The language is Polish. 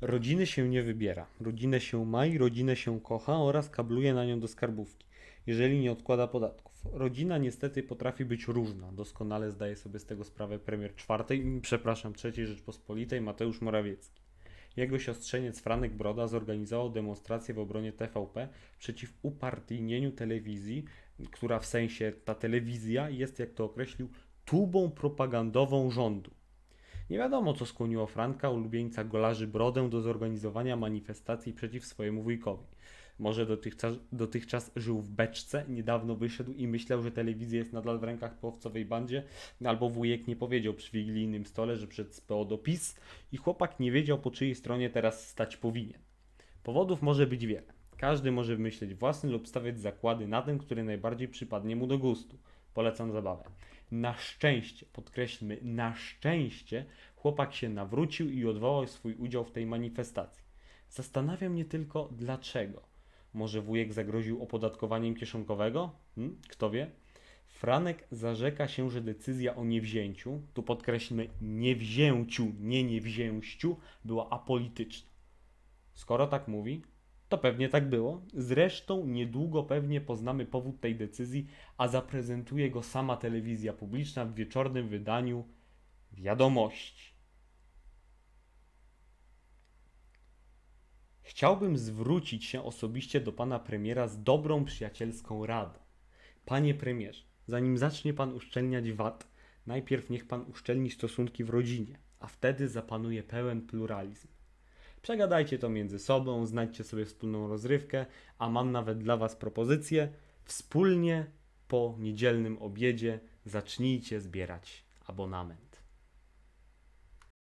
Rodziny się nie wybiera. Rodzinę się ma i rodzinę się kocha oraz kabluje na nią do skarbówki, jeżeli nie odkłada podatków. Rodzina niestety potrafi być różna. Doskonale zdaje sobie z tego sprawę premier czwartej, przepraszam, trzeciej Rzeczpospolitej Mateusz Morawiecki. Jego siostrzeniec Franek Broda zorganizował demonstrację w obronie TVP przeciw upartyjnieniu telewizji, która w sensie ta telewizja jest, jak to określił, tubą propagandową rządu. Nie wiadomo, co skłoniło Franka, ulubieńca golarzy Brodę, do zorganizowania manifestacji przeciw swojemu wujkowi. Może dotychczas, dotychczas żył w beczce, niedawno wyszedł i myślał, że telewizja jest nadal w rękach po bandzie, albo wujek nie powiedział przy wigilijnym stole, że przed z PO do PiS i chłopak nie wiedział, po czyjej stronie teraz stać powinien. Powodów może być wiele. Każdy może wymyśleć własny lub stawiać zakłady na ten, który najbardziej przypadnie mu do gustu. Polecam zabawę. Na szczęście, podkreślmy, na szczęście chłopak się nawrócił i odwołał swój udział w tej manifestacji. Zastanawia mnie tylko dlaczego. Może wujek zagroził opodatkowaniem kieszonkowego? Hmm? Kto wie? Franek zarzeka się, że decyzja o niewzięciu, tu podkreślmy niewzięciu, nie niewzięściu, była apolityczna. Skoro tak mówi, to pewnie tak było. Zresztą niedługo pewnie poznamy powód tej decyzji, a zaprezentuje go sama telewizja publiczna w wieczornym wydaniu wiadomości. Chciałbym zwrócić się osobiście do pana premiera z dobrą przyjacielską radą. Panie premierze, zanim zacznie pan uszczelniać VAT, najpierw niech pan uszczelni stosunki w rodzinie, a wtedy zapanuje pełen pluralizm. Przegadajcie to między sobą, znajdźcie sobie wspólną rozrywkę, a mam nawet dla Was propozycję. Wspólnie po niedzielnym obiedzie zacznijcie zbierać abonament.